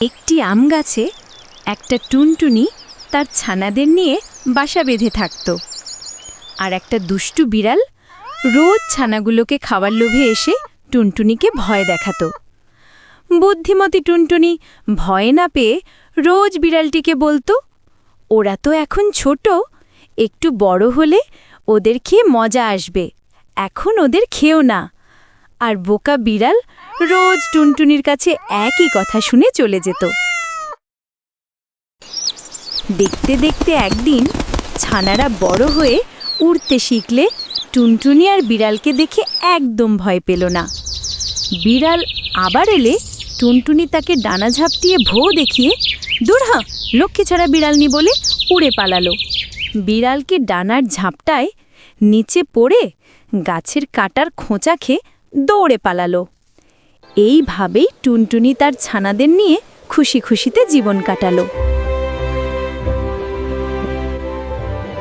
একটি আম গাছে একটা টুনটুনি তার ছানাদের নিয়ে বাসা বেঁধে থাকত। আর একটা দুষ্টু বিড়াল রোজ ছানাগুলোকে খাওয়ার লোভে এসে টুনটুনিকে ভয় দেখাত। বুদ্ধিমতী টুনটুনি ভয় না পেয়ে রোজ বিড়ালটিকে বলতো, ওরা তো এখন ছোট, একটু বড় হলে ওদের খেয়ে মজা আসবে, এখন ওদের খেও না। আর বোকা বিড়াল রোজ টুনটুনির কাছে একই কথা শুনে চলে যেত। দেখতে দেখতে একদিন ছানারা বড় হয়ে উড়তে শিখলে টুনটুনি আর বিড়ালকে দেখে একদম ভয় পেল না। বিড়াল আবার এলে টুনটুনি তাকে ডানা ঝাপটিয়ে ভো দেখিয়ে, দূর লক্ষ্মী ছাড়া বিড়ালনি বলে উড়ে পালালো। বিড়ালকে ডানার ঝাপটায় নিচে পড়ে গাছের কাটার খোঁচা খেয়ে দৌড়ে পালালো। এইভাবেই টুনটুনি তার ছানাদের নিয়ে খুশি খুশিতে জীবন কাটালো।